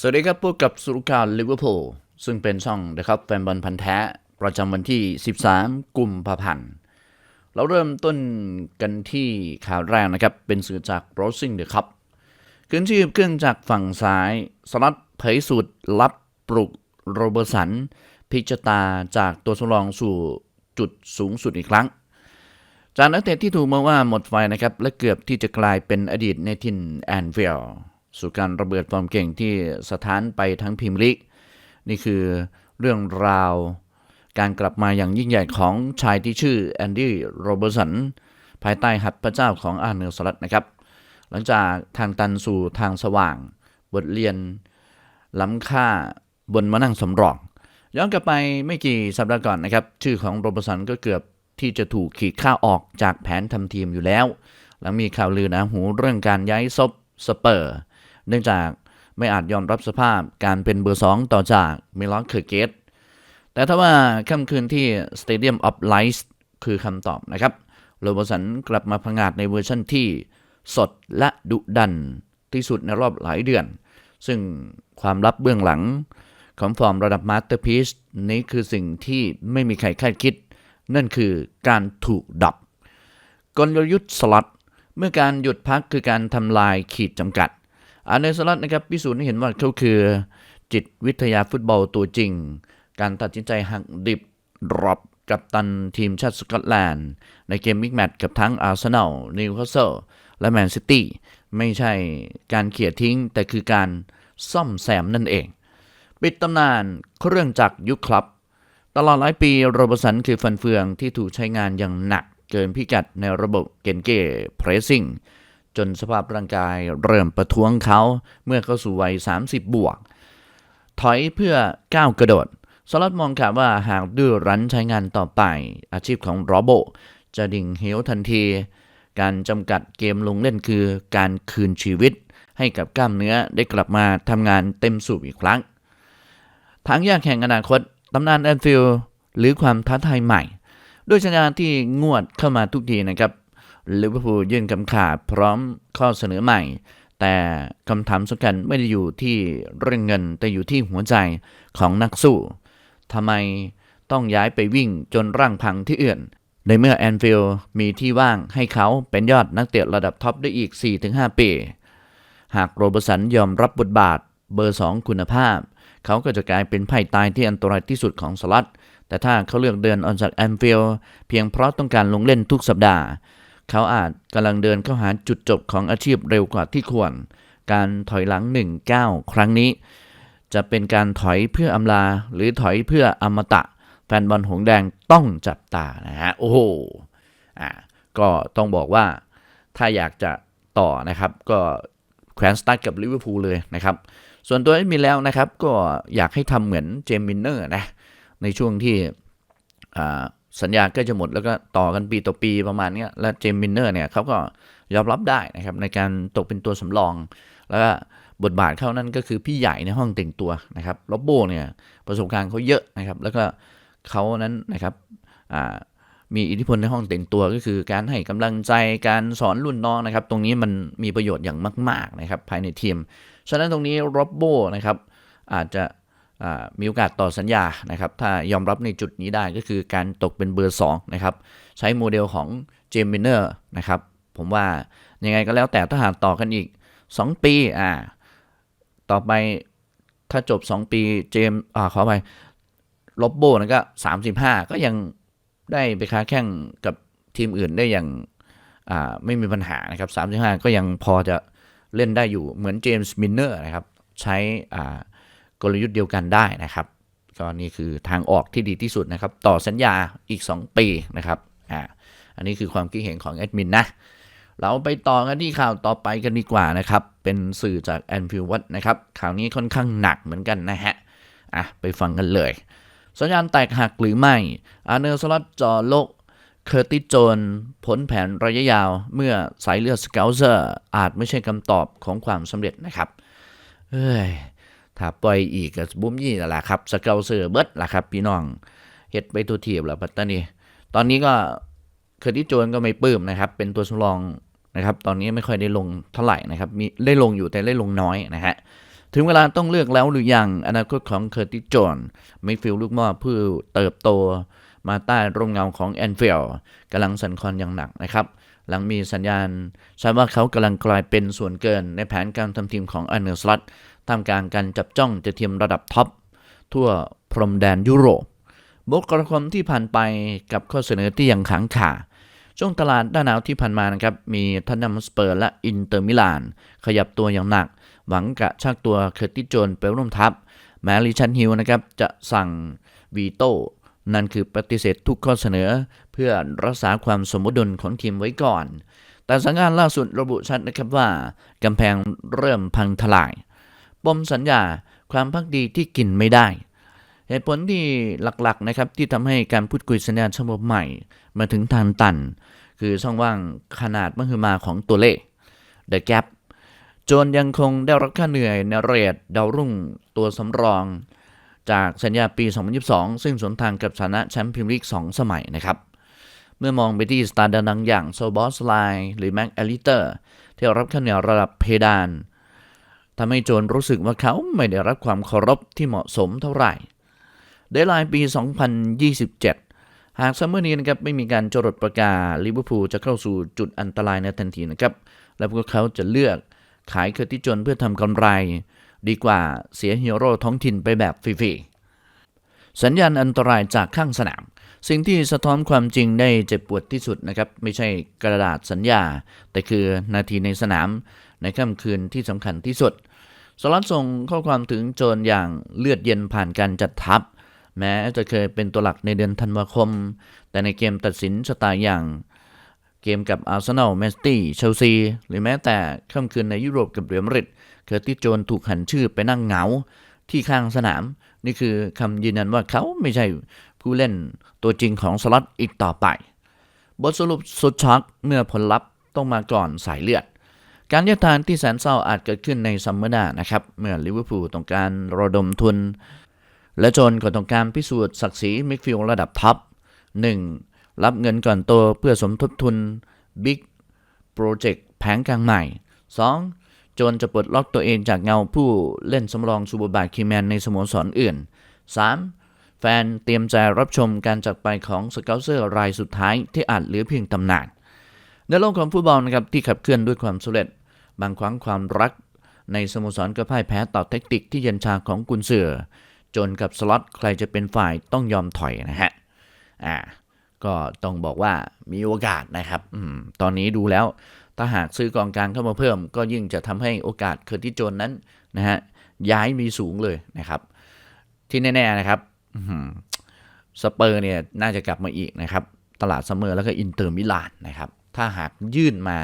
สวัสดีครับพบกับสุรการลิเวอร์พูลซึ่งเป็นช่องนะครับแฟนบอลพันธ์แท้ ประจำวันที่ 13 กุมภาพันธ์ เราเริ่มต้นกันที่ข่าวแรกนะครับ เป็นสื่อจาก Browsing the Cup ขึ้นชื่อเครื่องจากฝั่งซ้าย สลัดเผยสูตรลับปลุกโรเบอร์สัน พิจตาจากตัวสำรองสู่จุดสูงสุดอีกครั้ง จากนักเตะที่ถูกมองว่าหมดไฟนะครับและเกือบที่จะกลายเป็นอดีตในทินแอนฟิล สู่การระเบิดความเก่งที่สถานไปทั้งพรีเมียร์ลีกนี่คือเรื่องราวการกลับมาอย่างยิ่งใหญ่ของชายที่ชื่อแอนดี้โรเบอร์สันภายใต้หัตถ์พระเจ้าของอาเนลสลัดนะครับ หลังจากทางตันสู่ทางสว่าง บทเรียน ล้ำค่าบนมานั่งสำรอง ย้อนกลับไปไม่กี่สัปดาห์ก่อนนะครับ ชื่อของโรเบอร์สันก็เกือบที่จะถูกขีดค่าออกจากแผนทำทีมอยู่แล้ว หลังมีข่าวลือนะหูเรื่องการย้ายซบสเปอร์ เนื่องจากไม่อาจยอมรับสภาพการเป็นเบอร์ 2 ต่อจากมิลอนเคอร์เกตแต่ถ้าว่าค่ำคืนที่ Stadium of Lights คือคำตอบนะครับโรเบอร์สันกลับมาพังาดในเวอร์ชันที่สดและดุดันที่สุดในรอบหลายเดือน ซึ่งความลับเบื้องหลังของฟอร์มระดับมาสเตอร์พีซนี้คือสิ่งที่ไม่มีใครคาดคิด นั่นคือการถูกดับกลยุทธ์สลัดเมื่อการหยุดพักคือการทำลายขีดจำกัด อาร์เนสลัดนะครับพิสูจน์ให้เห็นว่าเขาคือจิตวิทยาฟุตบอลตัวจริง การตัดสินใจหักดิบดรอปกับตันทีมชาติสกอตแลนด์ ในเกมมิกแมตช์กับทั้งอาร์เซนอลนิวคาสเซิลและแมนซิตี้ไม่ใช่การเขี่ยทิ้ง แต่คือการซ่อมแซมนั่นเอง ปิดตำนานเครื่องจักรยุคครับ ตลอดหลายปีโรเบอร์สันคือฟันเฟืองที่ถูกใช้งานอย่างหนักเกินพิกัดในระบบเกนเก้เพรสซิ่ง จนสภาพร่างกายเริ่มประท้วงเขาเมื่อเข้าสู่วัย 30 บวก ถอยเพื่อก้าวกระโดดสลัดมองค่ะว่าหากดื้อรั้นใช้งานต่อไป อาชีพของโรโบจะดิ่งเหวทันที การจำกัดเกมลงเล่นคือการคืนชีวิต ให้กับกล้ามเนื้อได้กลับมาทำงานเต็มสูบอีกครั้งทางแยกแห่งอนาคตตำนานแอนฟิลหรือความท้าทายใหม่ ด้วยสัญญาที่งวดเข้ามาทุกทีนะครับ ลิเวอร์พูลยื่นคำขาดพร้อมข้อเสนอใหม่ แต่คำถามสำคัญไม่ได้อยู่ที่เรื่องเงินแต่อยู่ที่หัวใจของนักสู้ทำไมต้องย้ายไปวิ่งจนร่างพังที่อื่น ในเมื่อแอนฟิลด์มีที่ว่างให้เขาเป็นยอดนักเตะระดับท็อปได้อีก 4-5 ปี หากโรเบสันยอมรับบทบาทเบอร์ 2 คุณภาพ เขาก็จะกลายเป็นไพ่ตายที่อันตรายที่สุดของสลัดแต่ถ้าเขาเลือกเดินออนจากแอนฟิลด์เพียงเพราะต้องการลงเล่นทุกสัปดาห์ เขาอาจกำลังเดินเข้าหาจุดจบของอาชีพเร็วกว่าที่ควร การถอยหลัง 1 9 ครั้งนี้ จะเป็นการถอยเพื่ออำลา หรือถอยเพื่ออมตะ แฟนบอลหงแดงต้องจับตานะฮะ โอ้โหอ่าก็ต้องบอกว่าถ้าอยากจะต่อนะครับ ก็แขวนสตาร์กับลิเวอร์พูลเลยนะครับ ส่วนตัวเอ็ดมินแล้วนะครับ ก็อยากให้ทำเหมือนเจมมินเนอร์นะ ในช่วงที่อ่า สัญญาก็จะหมดแล้วก็ต่อกันปีต่อปีประมาณนี้และเจมมินเนอร์เนี่ยเขาก็ยอมรับได้นะครับในการตกเป็นตัวสำรอง แล้วก็บทบาทเขานั้นก็คือพี่ใหญ่ในห้องแต่งตัวนะครับโรบโบเนี่ยประสบการณ์เขาเยอะนะครับ แล้วก็เขานั้นนะครับมีอิทธิพลในห้องแต่งตัวก็คือการให้กำลังใจการสอนรุ่นน้องนะครับ ตรงนี้มันมีประโยชน์อย่างมาก ๆนะครับ ภายในทีม ฉะนั้นตรงนี้โรบโบนะครับอาจจะ มีโอกาสต่อสัญญานะครับ ถ้ายอมรับในจุดนี้ได้ก็คือการตกเป็นเบอร์2นะครับ ใช้โมเดลของเจมมินเนอร์นะครับ ผมว่ายังไงก็แล้วแต่ถ้าหากต่อกันอีก 2 ปีอ่าต่อไปถ้าจบ 2 ปีเจมอ่าขอไปลบโบนะก็ 35 ก็ยังได้ไปค้าแข่งกับทีมอื่นได้อย่างอ่าไม่มีปัญหานะครับ35 ก็ยังพอจะเล่นได้อยู่เหมือนเจมส์มินเนอร์นะครับ ใช้อ่า กลยุทธ์เดียวกันได้นะครับ ก็นี่คือทางออกที่ดีที่สุดนะครับ ต่อสัญญาอีก 2 ปีนะครับอ่าอันนี้คือความคิดเห็นของแอดมินนะเราไปต่อกันที่ข่าวต่อไปกันดีกว่านะครับ เป็นสื่อจากแอนฟิลวัตนะครับ ข่าวนี้ค่อนข้างหนักเหมือนกันนะฮะ อะ ไปฟังกันเลย สัญญาณแตกหักหรือไม่ อาร์เนลสลัดจอโลก เคอร์ติโจนพ้นแผนระยะยาว เมื่อสายเลือดสเกลเซอร์อาจไม่ใช่คำตอบของความสำเร็จนะครับ เฮ้ย ถ้าปล่อยอีกก็บุ้มยี่นั่นแหละครับสเกลเซอร์เบิร์ดล่ะครับ พี่น้องเฮ็ดไปตัวเทียบแล้วปัตตานีตอนนี้ก็เคอร์ติโจนก็ไม่ปลื้มนะครับ เป็นตัวสำรองนะครับ ตอนนี้ไม่ค่อยได้ลงเท่าไหร่นะครับมีได้ลงอยู่แต่ได้ลงน้อยนะฮะถึงเวลาต้องเลือกแล้วหรือยังอนาคตของเคอร์ติสโจนส์มิฟิลลูกหม้อผู้เติบโตมาใต้ร่มเงาของแอนฟิลกำลังสั่นคลอนอย่างหนักนะครับ หลังมีสัญญาณใช้ว่าเขากำลังกลายเป็นส่วนเกินในแผนการทำทีมของอันเนอร์สลัต ท่ามกลางการจับจ้องจะทีมระดับท็อปทั่วพรมแดนยุโรปบทกรคมที่ผ่านไปกับข้อเสนอที่ยังขังขาช่วงตลาดหน้าหนาวที่ผ่านมานะครับ มีทันนัมสเปอร์และอินเตอร์มิลาน ขยับตัวอย่างหนัก หวังกระชากตัวเคอร์ติโจนส์ไปร่วมทัพ แม้ลิชันฮิลนะครับ จะสั่งวีโต้นั่นคือปฏิเสธทุกข้อเสนอ เพื่อรักษาความสมดุลของทีมไว้ก่อน แต่สัญญาณล่าสุดระบุชัดนะครับว่า กำแพงเริ่มพังทลาย มสัญญา ความพักดีที่กินไม่ได้ เหตุผลที่หลักๆนะครับที่ทำให้การพูดคุยสัญญาฉบับใหม่ มาถึงทางตัน คือช่องว่างขนาดมหึมาของตัวเลข The Gap จนยังคงได้รับค่าเหนื่อยในเรทดาวรุ่งตัวสำรอง จากสัญญาปี 2022 ซึ่งสวนทางกับฐานะแชมป์พรีเมียร์ลีก 2 สมัยนะครับ เมื่อมองไปที่สตาร์ดังอย่างโซบอสไลหรือแม็กเอลิเตอร์ที่รับค่าเหนื่อยระดับเพดาน ทำให้โจนรู้สึกว่าเขาไม่ได้รับความเคารพที่เหมาะสมเท่าไหร่เดลไลน์ปี 2027 หากซัมเมอร์นี้นะครับไม่มีการจรดประกาศลิเวอร์พูลจะเข้าสู่จุดอันตรายในทันทีนะครับ และพวกเขาจะเลือกขายเคอร์ติสโจนเพื่อทำกำไร ดีกว่าเสียฮีโร่ท้องถิ่นไปแบบฟรีๆ สัญญาณอันตรายจากข้างสนาม สิ่งที่สะท้อนความจริงได้เจ็บปวดที่สุดนะครับ ไม่ใช่กระดาษสัญญา แต่คือนาทีในสนาม ในค่ำคืนที่สำคัญที่สุดสลัดส่งข้อความถึงโจนอย่างเลือดเย็นผ่านการจัดทัพ แม้จะเคยเป็นตัวหลักในเดือนธันวาคม แต่ในเกมตัดสินชะตาอย่างเกมกับอาร์เซนอลแมนซิตี้เชลซี หรือแม้แต่ค่ำคืนในยุโรปกับเรอัลมาดริดเคอร์ติโจนถูกหันชื่อไปนั่งเหงาที่ข้างสนาม นี่คือคำยืนยันว่าเขาไม่ใช่ผู้เล่นตัวจริงของสล็อตอีกต่อไป บทสรุปสุดช็อกเมื่อผลลัพธ์ต้องมาก่อนสายเลือด การแยกทางที่แสนเศร้าอาจเกิดขึ้นในซัมเมอร์หน้านะครับ เมื่อลิเวอร์พูลต้องการระดมทุน และจนก็ต้องการพิสูจน์ศักดิ์ศรีมิดฟิลด์ระดับท็อป 1. รับเงินก่อนโตเพื่อสมทบทุนบิ๊กโปรเจกต์แผงกลางใหม่ 2. โจนจะปลดล็อกตัวเองจากเงาผู้เล่นสำรองซูเปอร์บาร์คีแมนในสโมสรอื่น 3. แฟนเตรียมใจรับชมการจากไปของสเกลเซอร์รายสุดท้ายที่อาจเหลือเพียงตำนานในโลกของฟุตบอลนะครับที่ขับเคลื่อนด้วยความสำเร็จ บางครั้งความรักในสโมสรก็พ่ายแพ้ต่อเทคนิคที่เย็นชาของกุนเสือ จนกับสล็อตใครจะเป็นฝ่ายต้องยอมถอยนะฮะ อ่า ก็ต้องบอกว่ามีโอกาสนะครับอมตอนนี้ดูแล้ว ถ้าหากซื้อกองกลางเข้ามาเพิ่ม ก็ยิ่งจะทำให้โอกาสเคอร์ติโจนนั้นนะฮะย้ายมีสูงเลยนะครับ ที่แน่ๆนะครับสเปอร์เนี่ยน่าจะกลับมาอีกนะครับ ตลาดซัมเมอร์แล้วก็อินเตอร์มิลานนะครับ ถ้าหากยื่นมา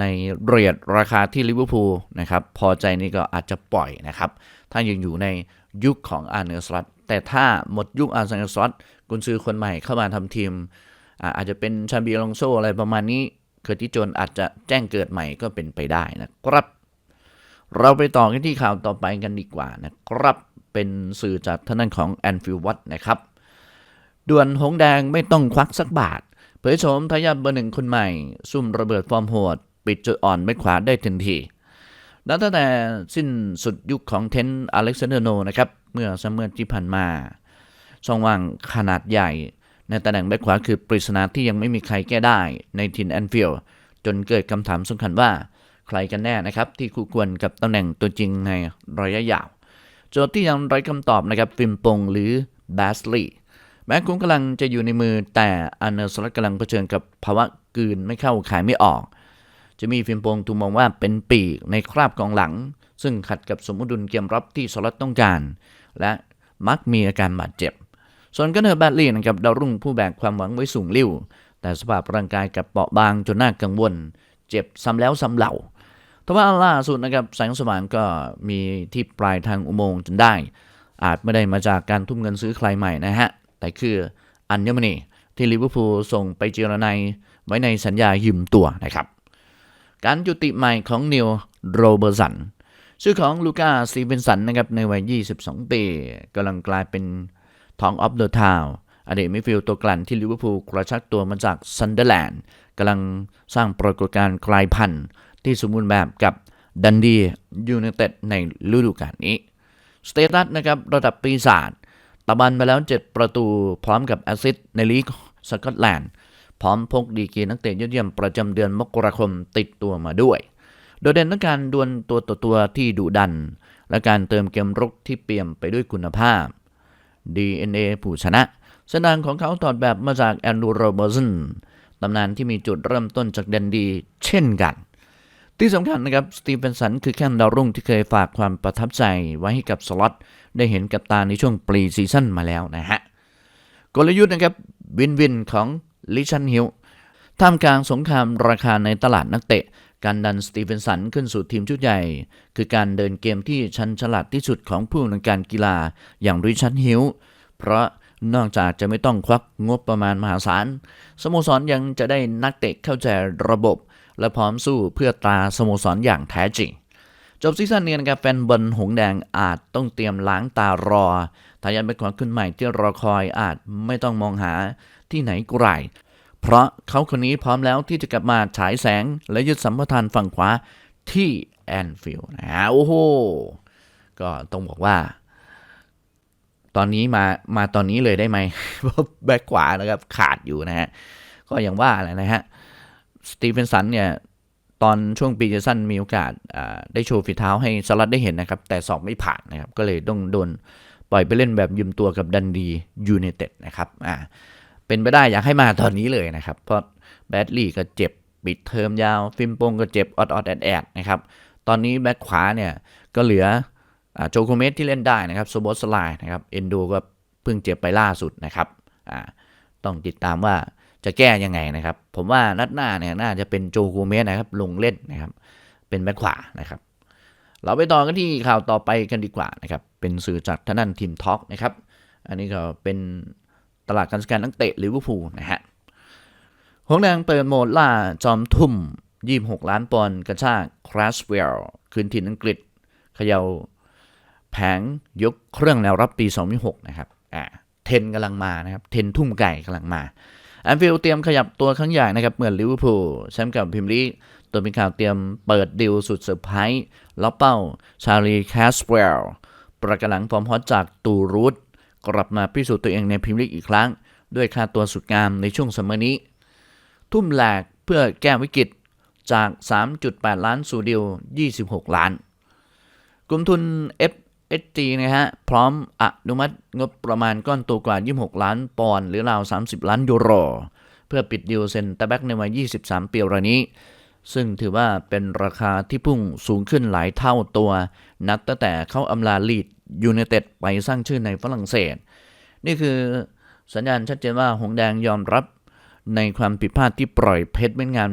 ในเรียดราคาที่ลิเวอร์พูลนะครับพอใจนี่ก็อาจจะปล่อยนะครับ ถ้ายังอยู่ในยุคของอาร์เนอร์สลัตแต่ถ้าหมดยุคอาร์เนอร์สลัตกุนซือคนใหม่เข้ามาทำทีม อาจจะเป็นชาบีลองโซอะไรประมาณนี้ เคอร์ติสโจนอาจจะแจ้งเกิดใหม่ก็เป็นไปได้นะครับ เราไปต่อกันที่ข่าวต่อไปกันดีกว่านะครับ เป็นสื่อจากท่านของแอนฟิลวัตนะครับด่วนหงแดงไม่ต้องควักสักบาท เผยโฉมทายาทเบอร์หนึ่งคนใหม่ ซุ่มระเบิดฟอร์มโหด ปิดจุดอ่อนไม่ขวาได้ทันทีนับตั้งแต่สิ้นสุดยุคของเทนอเล็กซานเดอร์โนนะครับ เมื่อซัมเมอร์ที่ผ่านมาช่องว่างขนาดใหญ่ ในตำแหน่งแบ็คขวาคือปริศนาที่ยังไม่มีใครแก้ได้ในทินแอนฟิลด์จนเกิดคำถามสำคัญว่าใครกันแน่นะครับ ที่คู่ควรกับตำแหน่งตัวจริงในระยะยาว โจทย์ที่ยังไร้คำตอบนะครับฟิมปงหรือแบสลีแม้คุณกำลังจะอยู่ในมือแต่อันเนอร์สลัดกำลังเผชิญกับภาวะกืนไม่เข้าขายไม่ออก จะมีฟิมโปงถูกมองว่าเป็นปีกในคราบกองหลัง ซึ่งขัดกับสมดุลเกมรับที่สลัดต้องการ และมักมีอาการบาดเจ็บ ส่วนกันเนอร์แบดลีย์นะครับดาวรุ่งผู้แบกความหวังไว้สูงลิ่ว แต่สภาพร่างกายกับเปราะบางจนน่ากังวล เจ็บซ้ำแล้วซ้ำเล่าทว่าล่าสุดนะครับแสงสว่างก็มีที่ปลายทางอุโมงค์จนได้ อาจไม่ได้มาจากการทุ่มเงินซื้อใครใหม่นะฮะ แต่คืออัญมณีที่ลิเวอร์พูลส่งไปเจรนายไว้ในสัญญายืมตัวนะครับ การยุติใหม่ของนิวโรเบอร์สันชื่อของลูก้าสตีเวนสันนะครับในวัย 22 ปีกำลังกลายเป็นทองออฟเดอะทาวอดีตมิฟิลตัวกลั่นที่ลิเวอร์พูลกระชักตัวมาจากซันเดอร์แลนด์กำลังสร้างปรากฏการณ์กลายพันธุ์ที่สมบูรณ์แบบกับดันดียูไนเต็ดในฤดูกาลนี้ สเตตัสนะครับระดับปีศาจตะบันไปแล้ว 7 ประตูพร้อมกับแอสซิสในลีกสกอตแลนด์ พร้อมพกดีกีนักเตะยอดเยี่ยมประจำเดือนมกราคมติดตัวมาด้วย โดดเด่นในการดวลตัวต่อตัวที่ดุดัน และการเติมเกมรุกที่เปี่ยมไปด้วยคุณภาพ DNA ผู้ชนะสนางของเขาถอดแบบมาจากแอนดูโรเบอร์สันตำนานที่มีจุดเริ่มต้นจากแดนดี เช่นกัน ที่สำคัญนะครับสตีเฟนสันคือแข้งดาวรุ่งที่เคยฝากความประทับใจไว้ให้กับสล็อตได้เห็นกับตาในช่วงปรีซีซั่นมาแล้วนะฮะ กลยุทธ์นะครับ วินวินของ ลิชันฮิลท่ามกลางสงครามราคาในตลาดนักเตะ การดันสตีเฟนสันขึ้นสู่ทีมชุดใหญ่ คือการเดินเกมที่ชันฉลาดที่สุดของผู้นวยการกีฬาอย่างริชันฮิลเพราะนอกจากจะไม่ต้องควักงบประมาณมหาศาล สโมสรยังจะได้นักเตะเข้าใจระบบ และพร้อมสู้เพื่อตาสโมสรอย่างแท้จริง จบซีซั่นนี้นะครับแฟนบอลหงแดงอาจต้องเตรียมล้างตารอทายาทเป็นความขึ้นใหม่ที่รอคอยอาจไม่ต้องมองหาที่ไหนไกลเพราะเขาคนนี้พร้อมแล้วที่จะกลับมาฉายแสงและยึดสัมปทานฝั่งขวาที่แอนฟิลด์นะฮะโอ้โหก็ต้องบอกว่า ตอนนี้มามาตอนนี้เลยได้ไหมเพราะแบ็คขวานะครับขาดอยู่นะฮะก็อย่างว่าแหละนะฮะสตีเฟนสันเนี่ย ตอนช่วงปีเจสันมีโอกาสได้โชว์ฝีเท้าให้สลัดได้เห็นนะครับ แต่สอบไม่ผ่านนะครับ ก็เลยต้องโดนปล่อยไปเล่นแบบยืมตัวกับดันดียูไนเต็ดนะครับอ่าเป็นไปได้อยากให้มาตอนนี้เลยนะครับ เพราะแบดลี่ก็เจ็บปิดเทอมยาว ฟิมโปงก็เจ็บออดออดแอดแอดนะครับ ตอนนี้แบ็คขวาเนี่ยก็เหลือโจโคเมสที่เล่นได้นะครับโซโบสไลนะครับเอนโดก็เพิ่งเจ็บไปล่าสุดนะครับอ่าต้องติดตามว่า จะแก้ยังไงนะครับ ผมว่านัดหน้าเนี่ยน่าจะเป็นโจโคเมสนะครับ ลงเล่นนะครับ เป็นแบ็คขวานะครับ เราไปต่อกันที่ข่าวต่อไปกันดีกว่านะครับ เป็นสื่อจากทางด้านทีมท็อกนะครับ อันนี้ก็เป็นตลาดการสแกนนักเตะลิเวอร์พูลนะฮะหงแดงเปิดโหมดล่าจอมทุ่ม 26 ล้านปอนด์กระชากคราสเวลคืนถิ่นอังกฤษเขย่าแผงยกเครื่องแนวรับปี 2006 นะครับ อ่า เทนกำลังมานะครับ เทนทุ่มไก่กำลังมา แอนฟิลเตรียมขยับตัวครั้งใหญ่นะครับเหมื่อลิเวอร์พูลแชมป์กับพรีเมียร์ลีตัวเป็นข่าวเตรียมเปิดดิวสุดเซอร์ไพรส์ล็อเป้า ชาลีแคสเวลประกันหลังฟอร์มฮอตจากตูรูทกลับมาพิสูจน์ตัวเองในพรีเมียร์ลีอีกครั้ง ด้วยค่าตัวสุดงามในช่วงซัมเมอร์นี้ ทุ่มแหลกเพื่อแก้วิกฤตจาก 3.8 ล้านสู่ดิว 26 ล้าน กลุ่มทุน SG นะฮะ พร้อมอนุมัติงบประมาณก้อนตัวกว่า 26 ล้านปอนด์หรือราว 30 ล้านยูโร เพื่อปิดดิวเซ็นตาแบ็กในวัย 23 ปีรายนี้ ซึ่งถือว่าเป็นราคาที่พุ่งสูงขึ้นหลายเท่าตัว นับตั้งแต่เขาอำลาลีดยูไนเต็ดไปสร้างชื่อในฝรั่งเศส นี่คือสัญญาณชัดเจนว่าหงแดงยอมรับในความผิดพลาดที่ปล่อยเพชรเม็ดงาน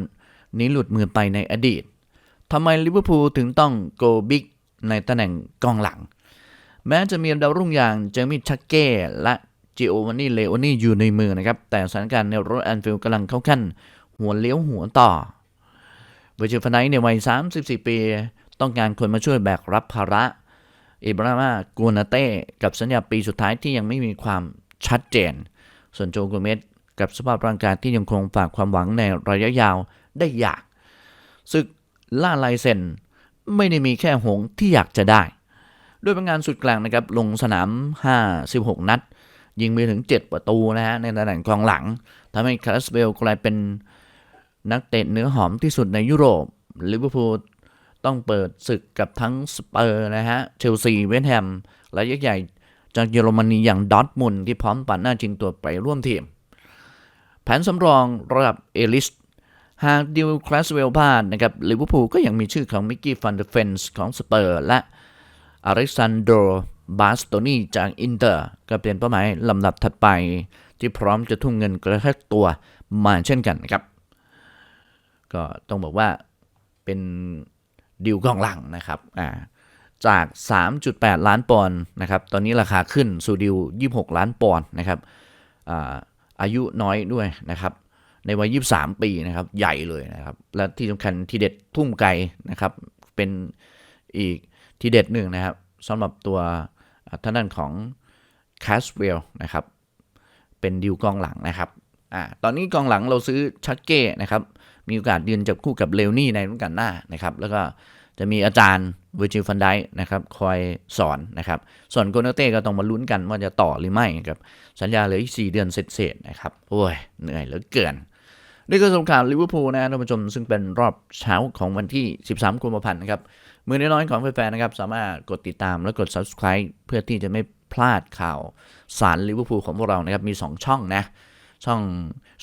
นี้หลุดมือไปในอดีตทำไมลิเวอร์พูลถึงต้องโกบิ๊กในตำแหน่งกองหลัง แม้จะมีดาวรุ่งอย่างเจมี่ชักเก้และจิโอวานี่เลโอนี่อยู่ในมือนะครับ แต่สถานการณ์ในรถแอนฟิลกำลังเข้าขั้น หัวเลี้ยวหัวต่อเวอร์จิฟไนในวัย 34 ปี ต้องการคนมาช่วยแบกรับภาระอิบรามากูนาเต้กับสัญญาปีสุดท้ายที่ยังไม่มีความชัดเจน ส่วนโจโกเมสกับสภาพร่างกายที่ยังคงฝากความหวังในระยะยาวได้ยาก ศึกล่าลายเซ็น ไม่ได้มีแค่หงส์ที่อยากจะได้ ด้วยเป็นงานสุดกลางนะครับลงสนาม 56 นัด ยิงไปถึง 7 ประตูนะฮะในตำแหน่งกองหลังทำให้คาสเบลกลายเป็นนักเตะเนื้อหอมที่สุดในยุโรปลิเวอร์พูลต้องเปิดศึกกับทั้งสเปอร์นะฮะเชลซีเวสต์แฮมและยักษ์ใหญ่จากเยอรมนีอย่างดอทมุนที่พร้อมปั่นหน้าชิงตัวไปร่วมทีม แผนสำรองระดับเอลิสหากดิวคลาสเวลพลาดนะครับลิเวอร์พูลก็ยังมีชื่อของมิกกี้ฟันเดอร์เฟนส์ของสเปอร์และ อเล็กซานโดบาสโตนีจากอินเตอร์ ก็เป็นเป้าหมายลำดับถัดไป ที่พร้อมจะทุ่มเงินกระแทกตัวมาเช่นกันนะครับ ก็ต้องบอกว่าเป็นดิวกองหลังนะครับอ่าจาก 3.8 ล้านปอนด์นะครับ ตอนนี้ราคาขึ้นสู่ดิว 26 ล้านปอนด์นะครับอ่าอายุน้อยด้วยนะครับ ในวัย 23 ปีนะครับ ใหญ่เลยนะครับ และที่สำคัญทีเด็ดทุ่มไกลนะครับ เป็นอีก ทีเด็ดหนึ่งนะครับสำหรับตัวท่านด้นของคาสเวลนะครับ เป็นดิวกองหลังนะครับอ่าตอนนี้กองหลังเราซื้อชักเก้นะครับ มีโอกาสยืนจับคู่กับเลวนี่ในรุ่นกันหน้านะครับ แล้วก็จะมีอาจารย์เวอร์จิลฟันไดนะครับคอยสอนนะครับ ส่วนโกนเต้ก็ต้องมาลุ้นกันว่าจะต่อหรือไม่ครับสัญญาเหลืออีก 4 เดือนเสร็จๆนะครับ โอ้ย เหนื่อยเหลือเกิน นี่คือสงครามลิเวอร์พูลนะท่านผู้ชมซึ่งเป็นรอบเช้าของวันที่ 13 กุมภาพันธ์นะครับ มือน้อยของแฟนๆนะครับ สามารถกดติดตามและกด subscribe เพื่อที่จะไม่พลาดข่าวสารลิเวอร์พูลของพวกเรานะครับ มี 2 ช่องนะ ช่อง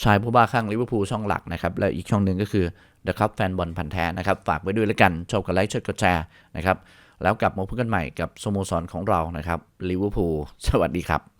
ชายผู้บ้าข้างลิเวอร์พูลช่องหลักนะครับ และอีกช่องหนึ่งก็คือ The Cup แฟนบอลพันธ์แท้นะครับ ฝากไว้ด้วยแล้วกันชอบกดไลค์ชอบกดแชร์นะครับแล้วกลับมาพบกันใหม่กับสโมสรของเรานะครับลิเวอร์พูลสวัสดีครับ